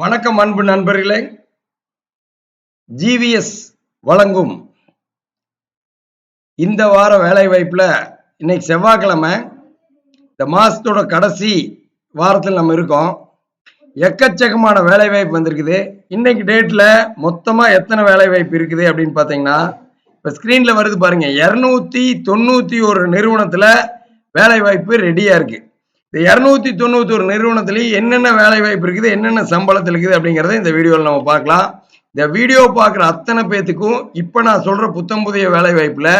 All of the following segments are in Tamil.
வணக்கம் அன்பு நண்பர்களே. ஜிவிஎஸ் வழங்கும் இந்த வார வேலை வாய்ப்புல இன்னைக்கு செவ்வாய்க்கிழமை இந்த மாசத்தோட கடைசி வாரத்தில் நம்ம இருக்கோம். எக்கச்சக்கமான வேலை வாய்ப்பு வந்திருக்குது. இன்னைக்கு டேட்ல மொத்தமா எத்தனை வேலை வாய்ப்பு இருக்குது அப்படின்னு பார்த்தீங்கன்னா இப்போ ஸ்க்ரீனில் வருது பாருங்க இரநூத்தி தொண்ணூத்தி ஒரு நிறுவனத்துல வேலை வாய்ப்பு ரெடியா இருக்கு. இந்த இரநூத்தி தொண்ணூத்தி ஒரு நிறுவனத்துலயும் என்னென்ன வேலை வாய்ப்பு இருக்குது என்னென்ன சம்பளத்தில் இருக்குது அப்படிங்கிறத இந்த வீடியோவில் நம்ம பார்க்கலாம். இந்த வீடியோ பார்க்குற அத்தனை பேத்துக்கும் இப்போ நான் சொல்கிற புத்தம் புதிய வேலை வாய்ப்பில்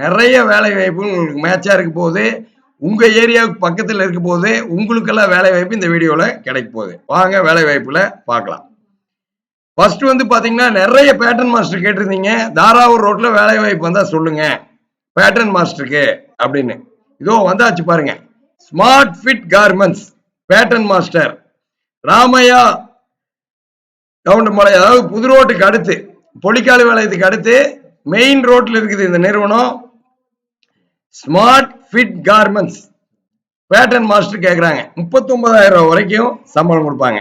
நிறைய வேலை வாய்ப்பு உங்களுக்கு மேட்சாக இருக்க போகுது. உங்கள் ஏரியாவுக்கு பக்கத்தில் இருக்க போது உங்களுக்கெல்லாம் வேலை வாய்ப்பு இந்த வீடியோவில் கிடைக்க போகுது. வாங்க வேலை வாய்ப்பில் பார்க்கலாம். ஃபர்ஸ்ட் வந்து பார்த்தீங்கன்னா நிறைய பேட்டர்ன் மாஸ்டர் கேட்டிருந்தீங்க. தாராவூர் ரோட்டில் வேலை வாய்ப்பு வந்தால் சொல்லுங்க. பேட்டர்ன் மாஸ்டருக்கு அப்படின்னு. இதோ வந்தாச்சு பாருங்க. Smart fit garments pattern master Ramaiah Kavundamalai அதாவது புது ரோட்டுக்கு அடுத்து பொலிக்காலு வேலையத்துக்கு அடுத்து மெயின் ரோட்டில் இருக்குது இந்த நிறுவனம். Smart fit garments pattern master கேட்குறாங்க முப்பத்தொன்பதாயிரம் ரூபா வரைக்கும் சம்பளம் கொடுப்பாங்க.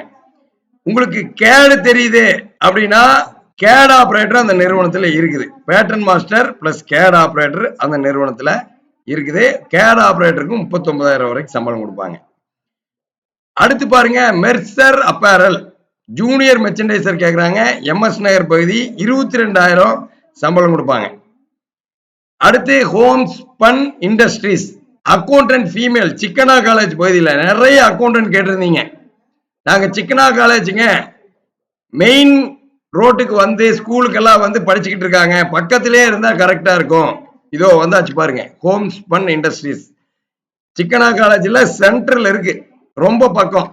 உங்களுக்கு கேடு தெரியுது அப்படின்னா கேட் ஆப்ரேட்டர் அந்த நிறுவனத்தில் இருக்குது. Pattern master plus gate operator அந்த நிறுவனத்தில் இருக்குது. கேட் ஆப்ரேட்டருக்கு முப்பத்தொன்பதாயிரம் வரைக்கும் சம்பளம் கொடுப்பாங்க. அடுத்து பாருங்க மெர்சர் அப்பேரல் ஜூனியர் மெர்ச்சன்டைசர் கேட்குறாங்க எம்எஸ் நகர் பகுதி இருபத்தி ரெண்டாயிரம் சம்பளம் கொடுப்பாங்க. அடுத்து home spun industries accountant female Chikkanna college பகுதியில் நிறைய அக்கௌண்டன்ட் கேட்டிருந்தீங்க. நாங்கள் சிக்கனா காலேஜுங்க மெயின் ரோட்டுக்கு வந்து ஸ்கூலுக்கெல்லாம் வந்து படிச்சுக்கிட்டு இருக்காங்க. பக்கத்திலே இருந்தால் கரெக்டாக இருக்கும். இதோ வந்தாச்சு பாருங்க ஹோம் ஸ்பன் இண்டஸ்ட்ரீஸ் சிக்கனா காலேஜில் சென்ட்ரல் இருக்கு ரொம்ப பக்கம்.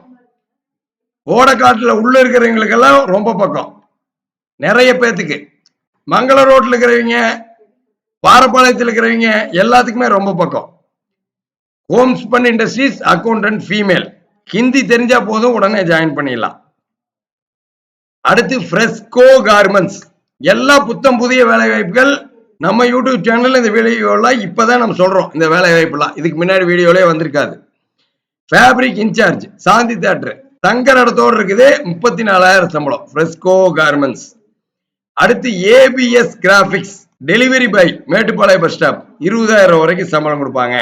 ஓடக்காட்டில் உள்ள இருக்கிறவங்களுக்கெல்லாம் ரொம்ப பக்கம். நிறைய பேத்துக்கு. மங்கள ரோட்டில் இருக்கிறவங்க பாரப்பாளையத்தில் இருக்கிறவங்க எல்லாத்துக்குமே ரொம்ப பக்கம். Home spun industries accountant female Hindi தெரிஞ்சா போதும் உடனே ஜாயின் பண்ணிடலாம். அடுத்து ஃப்ரெஸ்கோ கார்மெண்ட்ஸ் எல்லா புத்தம் புதிய வேலை வாய்ப்புகள் நம்ம யூடியூப் சேனல்ல இந்த வீடியோலாம் இப்பதான் நம்ம சொல்றோம். இந்த வேலை வாய்ப்புலாம் இதுக்கு முன்னாடி வீடியோலே வந்திருக்காது. ஃபேப்ரிக் இன்சார்ஜ் சாந்தி தேட்டர் தங்கர் இடத்தோடு இருக்குது முப்பத்தி நாலாயிரம் சம்பளம். ஃப்ரெஸ்கோ கார்மெண்ட்ஸ் அடுத்து ABS graphics delivery boy Mettupalayam bus stop இருபதாயிரம் வரைக்கும் சம்பளம் கொடுப்பாங்க.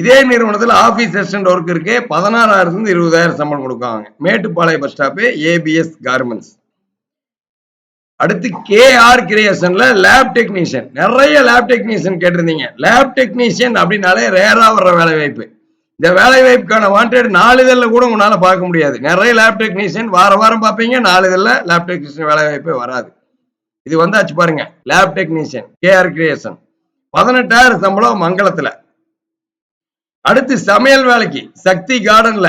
இதே நிறுவனத்தில் ஆஃபீஸ் அசிஸ்டன்ட் ஒர்க் இருக்கு. பதினாறாயிரத்துலேருந்து இருபதாயிரம் சம்பளம் கொடுப்பாங்க Mettupalayam bus stop ABS garments அடுத்து கேஆர் கிரியேஷன்ல லேப் டெக்னீஷியன் நிறைய லேப் டெக்னீஷியன் கேட்டிருந்தீங்க. லேப் டெக்னீஷியன் அப்படின்னாலே ரேரா வர்ற வேலை வாய்ப்பு இந்த வேலை வாய்ப்புக்கான வாண்டட் நாளிதழில் கூட உங்களால் பார்க்க முடியாது. நிறைய லேப் டெக்னீஷியன் வார வாரம் பார்ப்பீங்க நாளிதழில் லேப் டெக்னீஷியன் வேலை வாய்ப்பே வராது. இது வந்தாச்சு பாருங்க. லேப் டெக்னீஷியன் கேஆர் கிரியேஷன் பதினெட்டாயிரம் சம்பளம் மங்களத்துல அடுத்து சமையல் வேலைக்கு சக்தி கார்டன்ல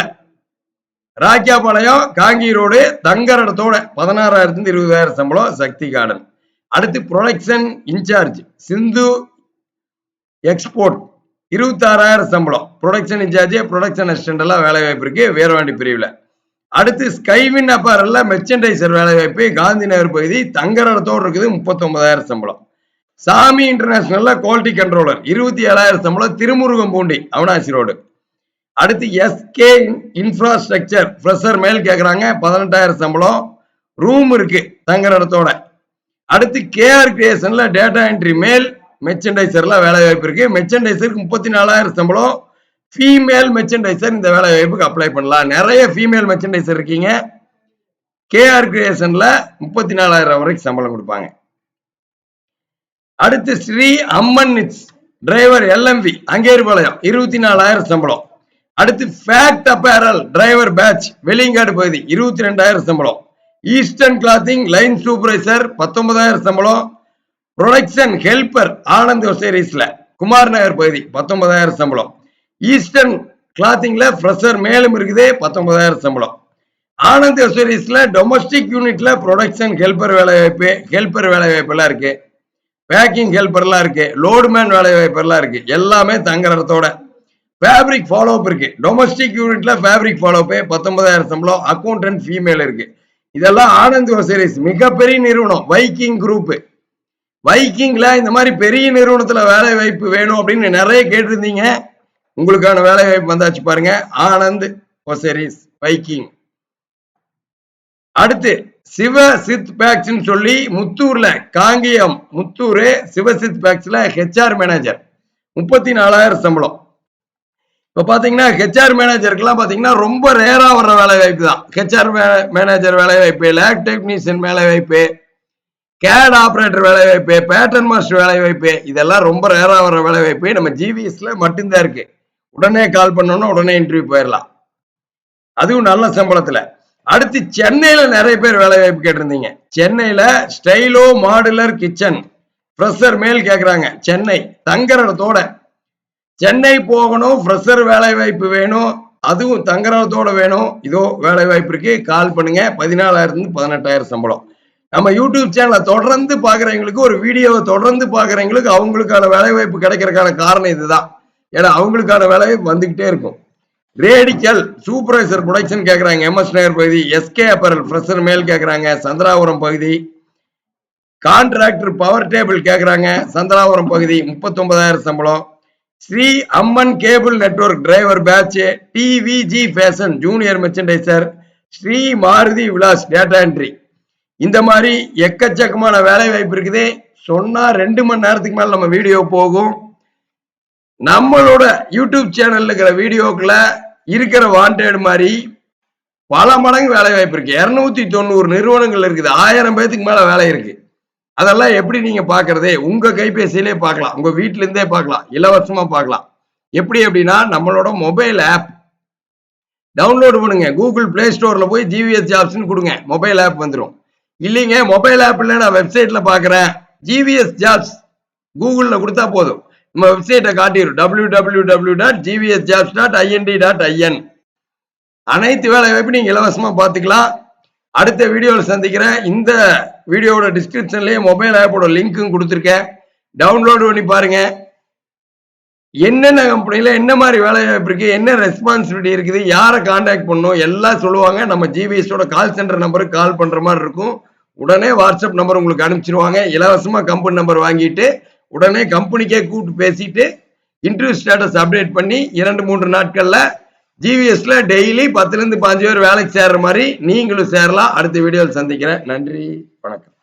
ராக்கியாபாளையம் காங்கி ரோடு தங்கர் இடத்தோட பதினாறாயிரத்துலேருந்து இருபதாயிரம் சம்பளம் சக்தி கார்டன். அடுத்து ப்ரொடக்ஷன் இன்சார்ஜ் சிந்து எக்ஸ்போர்ட் இருபத்தாறாயிரம் சம்பளம். ப்ரொடக்ஷன் இன்சார்ஜ் ப்ரொடக்ஷன் அசிஸ்டன்ட் எல்லாம் வேலை வாய்ப்பு இருக்கு வேரவாண்டி பிரிவில். அடுத்து ஸ்கைவின் அப்பாரில் மெர்ச்சன்டைசர் வேலை வாய்ப்பு காந்தி நகர் பகுதி தங்கர் இடத்தோடு இருக்குது முப்பத்தொன்பதாயிரம் சம்பளம். சாமி இன்டர்நேஷனல்ல குவாலிட்டி கண்ட்ரோலர் இருபத்தி ஏழாயிரம் சம்பளம் திருமுருகம் பூண்டி அவனாசி ரோடு. அடுத்து எஸ்கே இன்ஃப்ராஸ்ட்ரக்சர் ஃப்ரெஷர் மேல் கேட்குறாங்க பதினெட்டாயிரம் சம்பளம். ரூம் இருக்கு. தங்குற இடத்தோட. அடுத்து கேஆர் கிரியேஷன்ல டேட்டா என்ட்ரி மேல் மெர்ச்சன்டைசர்ல வேலை வாய்ப்பு இருக்கு. மெர்ச்சன்டைசருக்கு முப்பத்தி நாலாயிரம் சம்பளம். ஃபீமேல் மெர்ச்சன்டைசர் இந்த வேலை வாய்ப்புக்கு அப்ளை பண்ணலாம். நிறைய ஃபீமேல் மெர்ச்சன்டைசர் இருக்கீங்க. கேஆர் கிரியேஷன்ல முப்பத்தி நாலாயிரம் வரைக்கும் சம்பளம் கொடுப்பாங்க. அடுத்து ஸ்ரீ அம்மன் டிரைவர் எல்எம்பி அங்கேரிபாளையம். இருபத்தி நாலாயிரம் சம்பளம். அடுத்து fact apparel driver badge Veliyankadu பகுதி இருபத்தி ரெண்டாயிரம் சம்பளம். ஈஸ்டர்ன் கிளாத்திங் லைன் சூப்பர்வைசர் பத்தொன்பதாயிரம் சம்பளம். ப்ரொடக்ஷன் ஹெல்பர் ஆனந்த் ஒசேரிஸ்ல குமார் நகர் பகுதி பத்தொன்பதாயிரம் சம்பளம். ஈஸ்டர்ன் கிளாத்திங்ல ஃப்ரெஷர் மேலும் இருக்குது பத்தொன்பதாயிரம் சம்பளம். ஆனந்த் ஒசேரிஸ்ல டொமஸ்டிக் யூனிட்ல ப்ரொடக்ஷன் ஹெல்பர் வேலை வாய்ப்பு ஹெல்பர் வேலை வாய்ப்பு இருக்கு. பேக்கிங் ஹெல்பர்லாம் இருக்கு. லோடுமேன் வேலை வாய்ப்பெல்லாம் இருக்கு. எல்லாமே தங்குற இடத்தோட. ஃபேப்ரிக் ஃபாலோ அப் இருக்கு. டொமஸ்டிக் யூனிட்ல ஃபேப்ரிக் ஃபாலோ அப்பே பத்தொன்பதாயிரம் சம்பளம். அக்கௌண்டன்ட் ஃபீமேல் இருக்கு. இதெல்லாம் ஆனந்த் சீரிஸ் மிகப்பெரிய நிறுவனம். வைக்கிங் குரூப் வைக்கிங்ல இந்த மாதிரி பெரிய நிறுவனத்துல வேலை வாய்ப்பு வேணும் அப்படின்னு நிறைய கேட்டிருந்தீங்க. உங்களுக்கான வேலை வாய்ப்பு வந்தாச்சு பாருங்க. ஆனந்த் ஒசரிஸ் வைக்கிங் அடுத்து சிவ சித் பேக்ஸ்ன்னு சொல்லி முத்தூர்ல காங்கியம் முத்தூர் சிவசித் பேக்ஸ்ல ஹெச்ஆர் மேனேஜர் முப்பத்தி நாலாயிரம் சம்பளம். இப்போ பார்த்தீங்கன்னா ஹெச்ஆர் மேனேஜருக்குலாம் பார்த்தீங்கன்னா ரொம்ப ரேராக வர்ற வேலை வாய்ப்பு தான். ஹெச்ஆர் மேனேஜர் வேலை வாய்ப்பு லேப் டெக்னீஷியன் வேலை வாய்ப்பு கேட் ஆப்ரேட்டர் வேலை வாய்ப்பு பேட்டர்ன் மாஸ்டர் வேலை வாய்ப்பு இதெல்லாம் ரொம்ப ரேராக வர்ற வேலை வாய்ப்பு. நம்ம ஜிவிஎஸ்ல மட்டும்தான் இருக்கு. உடனே கால் பண்ணோம்னா உடனே இன்டர்வியூ போயிடலாம். அதுவும் நல்ல சம்பளத்தில். அடுத்து சென்னையில் நிறைய பேர் வேலை வாய்ப்பு கேட்டிருந்தீங்க. சென்னையில் ஸ்டைலோ மாடுலர் கிச்சன் ஃப்ரெஷர் மேல் கேட்குறாங்க சென்னை தங்குற இடத்தோட சென்னை போகணும் ஃப்ரெஷர் வேலை வாய்ப்பு வேணும் அதுவும் தங்குறதோட வேணும். இதோ வேலை வாய்ப்பு இருக்கு கால் பண்ணுங்க. பதினாலாயிரத்துலேருந்து பதினெட்டாயிரம் சம்பளம். நம்ம யூடியூப் சேனலை தொடர்ந்து பார்க்குறவங்களுக்கு ஒரு வீடியோவை தொடர்ந்து பார்க்குறவங்களுக்கு அவங்களுக்கான வேலை வாய்ப்பு கிடைக்கிறதுக்கான காரணம் இதுதான். ஏன்னா அவங்களுக்கான வேலை வந்துக்கிட்டே வந்துகிட்டே இருக்கும். ரேடிக்கல் சூப்பர்வைசர் ப்ரொடக்ஷன் கேட்குறாங்க எம்எஸ் நகர் பகுதி எஸ்கே அப்பரல் ஃப்ரெஷர் மேல் கேட்குறாங்க சந்திராபுரம் பகுதி. கான்ட்ராக்டர் பவர் டேபிள் கேட்குறாங்க சந்திராபுரம் பகுதி முப்பத்தொன்பதாயிரம் சம்பளம். Sri Amman cable network driver badge TVG fashion junior merchandiser Sri Maruthi Vilas data entry இந்த மாதிரி எக்கச்சக்கமான வேலை வாய்ப்பு இருக்குது. சொன்னா ரெண்டு மணி நேரத்துக்கு மேல நம்ம வீடியோ போகும். நம்மளோட யூடியூப் சேனலில் இருக்கிற வீடியோக்கில் இருக்கிற வாண்டட் மாதிரி பல மடங்கு வேலை வாய்ப்பு இருக்கு. இருநூத்தி தொண்ணூறு நிறுவனங்கள் இருக்குது. ஆயிரம் பேத்துக்கு மேல வேலை இருக்கு. அதெல்லாம் எப்படி நீங்க பாக்குறது? உங்க கைபேசியிலே பார்க்கலாம். உங்க வீட்டுல இருந்தே பார்க்கலாம். இலவசமா பார்க்கலாம். எப்படி அப்படின்னா நம்மளோட மொபைல் ஆப் டவுன்லோட் பண்ணுங்க. கூகுள் பிளே ஸ்டோர்ல போய் ஜிவிஎஸ் ஜாப்ஸ்னு கொடுங்க. மொபைல் ஆப் வந்துடும் இல்லைங்க மொபைல் ஆப்ல நான் வெப்சைட்ல பாக்குறேன் ஜிவிஎஸ் ஜாப்ஸ் கூகுளில் கொடுத்தா போதும். நம்ம வெப்சைட்டை காட்டிடும் W W W dot GVS jobs dot IND dot IN அனைத்து வேலை வாய்ப்பு நீங்கள் இலவசமாக பார்த்துக்கலாம். அடுத்த வீடியோவில் சந்திக்கிறேன். இந்த வீடியோவோட டிஸ்கிரிப்ஷன்லயே மொபைல் ஆப்போட லிங்க்கும் கொடுத்துருக்கேன். டவுன்லோடு பண்ணி பாருங்க. என்னென்ன கம்பெனியில் என்ன மாதிரி வேலை வாய்ப்பு இருக்கு என்ன ரெஸ்பான்சிபிலிட்டி இருக்குது யாரை காண்டாக்ட் பண்ணணும் எல்லாம் சொல்லுவாங்க. நம்ம ஜிபிஎஸோட கால் சென்டர் நம்பருக்கு கால் பண்ணுற மாதிரி இருக்கும். உடனே வாட்ஸ்அப் நம்பர் உங்களுக்கு அனுப்பிச்சிருவாங்க. இலவசமாக கம்பெனி நம்பர் வாங்கிட்டு உடனே கம்பெனிக்கே கூப்பிட்டு பேசிட்டு இன்டர்வியூ ஸ்டேட்டஸ் அப்டேட் பண்ணி இரண்டு மூன்று நாட்களில் ஜிவிஎஸ்ல டெய்லி பத்துலேருந்து பாஞ்சு பேர் வேலைக்கு சேர்ற மாதிரி நீங்களும் சேரலாம். அடுத்த வீடியோவில் சந்திக்கிறேன். நன்றி. வணக்கம்.